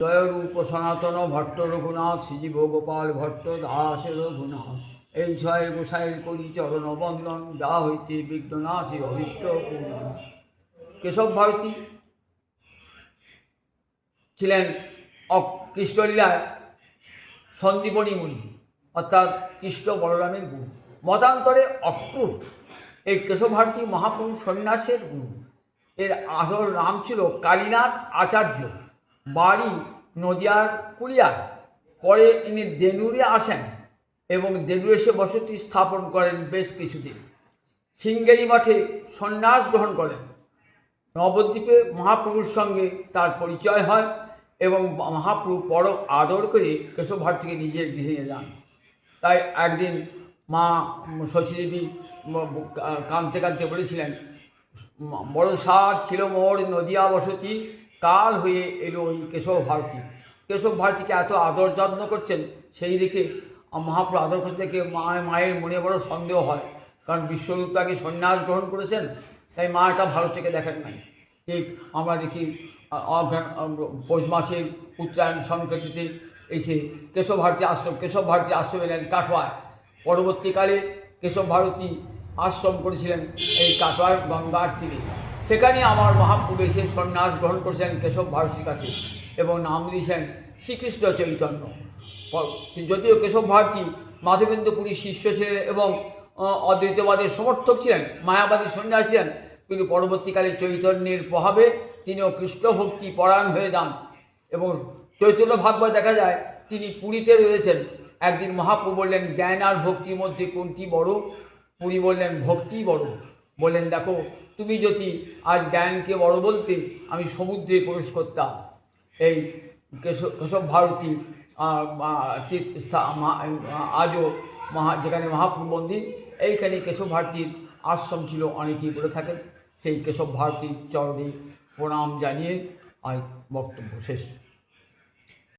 জয়রূপ সনাতন ভট্ট রঘুনাথ শ্রীজীব গোপাল ভট্ট, দাস রঘুনাথ। এই ছয় গোসাইয়ের করি চরণ বন্দন, যা হইতে বিঘ্ননাথ অভিষ্ট কেশব ভারতী ছিলেন কৃষ্ণলীলায় সন্দীপনী মুনি, অর্থাৎ কৃষ্ণ বলরামের গুরু। মতান্তরে অক্রূর, এই কেশবভারতী মহাপুরুষ সন্ন্যাসের গুরু। এর আসল নাম ছিল কালীনাথ আচার্য। বাড়ি নদিয়ার কুলিয়ার পরে ইনি দেনুরে আসেন এবং দেনুরে এসে বসতি স্থাপন করেন বেশ কিছুদিন। সিঙ্গেরি মঠে সন্ন্যাস গ্রহণ করেন। নবদ্বীপে মহাপ্রভুর সঙ্গে তার পরিচয় হয় এবং মহাপ্রভু পরম আদর করে কেশব ভারতীকে নিজের গৃহে যান। তাই একদিন মা শশীদেবী কাঁদতে কাঁদতে বলেছিলেন বড় সাদ ছিল মোর নদিয়া বসতি কাল হয়ে এলো ওই কেশব ভারতী। কেশব ভারতীকে এত আদর যত্ন করছেন, সেই দেখে মহাপ্রভু আদর করতে দেখে মা মায়ের মনে বড় সন্দেহ হয়। কারণ বিশ্বরূপ আগে সন্ন্যাস গ্রহণ করেছেন, তাই মা এটা ভালো চোখে দেখেন নাই। ঠিক আমরা দেখি পৌষ মাসে উত্তরায়ণ সংক্রান্তিতে এসে কেশব ভারতী আশ্রম কেশব ভারতী আশ্রম এলেন কাটোয়ায়। পরবর্তীকালে কেশব ভারতী আশ্রম করেছিলেন এই কাটোয়ার গঙ্গার তীরে। সেখানে আমার মহাপ্রভু এসে সন্ন্যাস গ্রহণ করেছেন কেশব ভারতীর কাছে এবং নাম দিয়েছেন শ্রীকৃষ্ণ চৈতন্য। যদিও কেশব ভারতী মাধবেন্দ্র পুরীর শিষ্য ছিলেন এবং অদ্বৈতবাদের সমর্থক ছিলেন, মায়াবাদী সন্ন্যাস ছিলেন, কিন্তু পরবর্তীকালে চৈতন্যের প্রভাবে তিনিও কৃষ্ণ ভক্তি পরায়ণ হয়ে যান এবং চৈতন্য ভাগবত দেখা যায় তিনি পুরীতে রয়েছেন। একদিন মহাপ্রভু বললেন, জ্ঞান আর ভক্তির মধ্যে কোনটি বড়? পুরী বললেন ভক্তি বড়। বললেন দেখো, তুমি যদি আজ জ্ঞানকে বড় বলতে আমি সমুদ্রে প্রবেশ করতাম, এই কেশব ভারতী আজও মহা, যেখানে মহাপুর মন্দির, এইখানে কেশব ভারতীর আশ্রম ছিল, অনেকেই বলে থাকেন। সেই কেশব ভারতীর চরণে প্রণাম জানিয়ে আজ বক্তব্য শেষ।